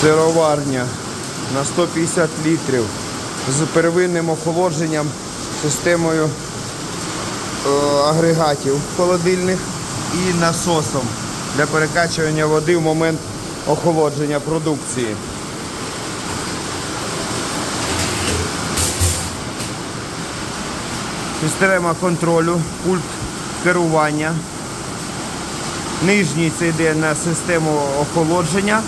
Сироварня на 150 літрів з первинним охолодженням, системою е, агрегатів холодильних і насосом для перекачування води в момент охолодження продукції. Система контролю, пульт керування. Нижній це йде на систему охолодження,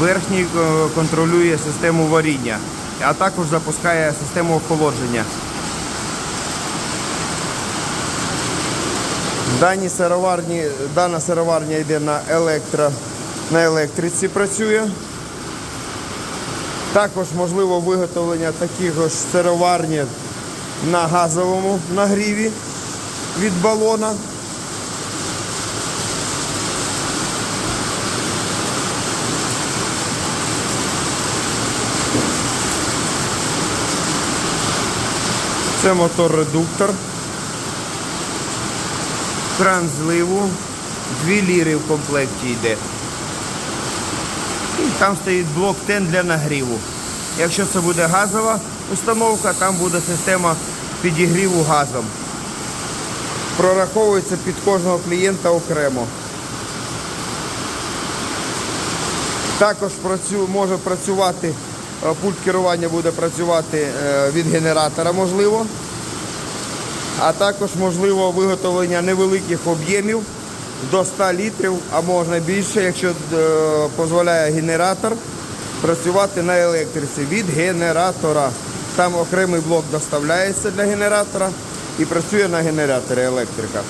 верхній е, контролює систему варіння, а також запускає систему охолодження. В даній сироварні, дана сироварня йде на електро, на електриці працює. Також можливо виготовлення таких ж сироварні на газовому нагріві від балона. Це мотор-редуктор. Кран зливу. Дві ліри в комплекті йде. І там стоїть блок тен для нагріву. Якщо це буде газова установка, там буде система підігріву газом. Прораховується під кожного клієнта окремо. Також працю, може працювати, е, пульт керування буде працювати е, від генератора, можливо. А також можливо виготовлення невеликих об'ємів до 100 літрів, а можна більше, якщо е, дозволяє генератор, працювати на електриці від генератора. Там окремий блок доставляється для генератора і працює на генераторі електрика.